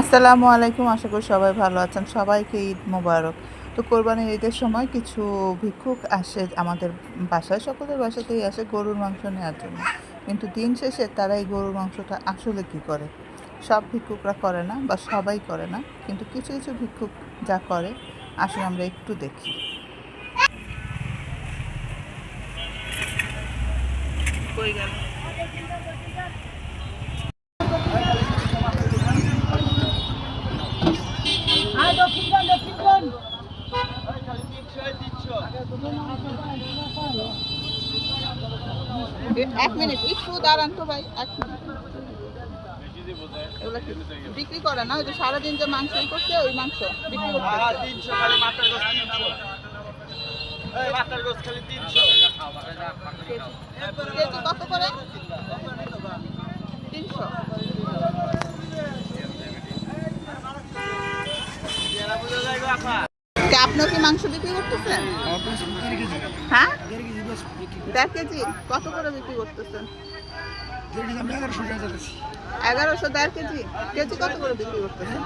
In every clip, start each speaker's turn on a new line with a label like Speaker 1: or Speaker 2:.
Speaker 1: আসসালামু আলাইকুম, আশা করি সবাই ভালো আছেন। সবাইকে ঈদ মোবারক। তো কোরবানির ঈদের সময় কিছু ভিক্ষুক আসে আমাদের বাসায়। সকলের বাসাতেই আসে গরুর মাংস নেওয়ার জন্য। কিন্তু দিন শেষে তারা এই গরুর মাংসটা আসলে কি করে? সব ভিক্ষুকরা করে না বা সবাই করে না। কিন্তু কিছু কিছু ভিক্ষুক যা করে, আসলে আমরা একটু দেখি। কই গেল? এক মিনিট একটু দাঁড়ান তো ভাই এক মিনিট। বিক্রি করে না? ওই যে সারাদিন যে মাংস ই করছে ওই মাংস বিক্রি
Speaker 2: তিনশো
Speaker 1: কেজি কত করে? তিনশো। আপনিও কি মাংস বিক্রি করতেছেন? হ্যাঁ? দেড় কেজি কত করে বিক্রি করতেছেন? এগারোশো দেড় কেজি? কেজি কত করে বিক্রি করতেছেন?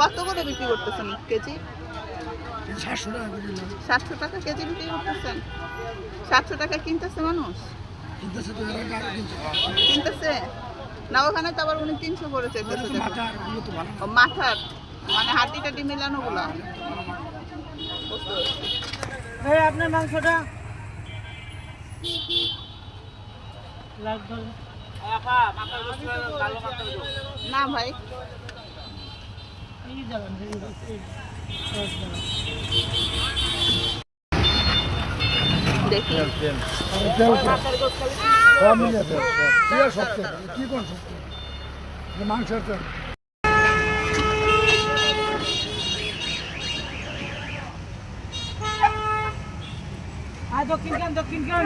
Speaker 1: কত করে বিক্রি করতেছেন কেজি? সাতশো টাকা কেজি। বিক্রি করতেছেন? সাতশো টাকা কিনতেছে মানুষ? কিনতেছে না। ওখানে তো আবার উনি তিনশো করে চাইতেছে ও মাথার? মানে হাড্ডি টাড্ডি মিলানো গুলা।
Speaker 3: আপনার মাংসটা?
Speaker 1: না ভাই। দেখি।
Speaker 2: মাথার গোস খালি
Speaker 3: দক্ষিণ খান দক্ষিণ খান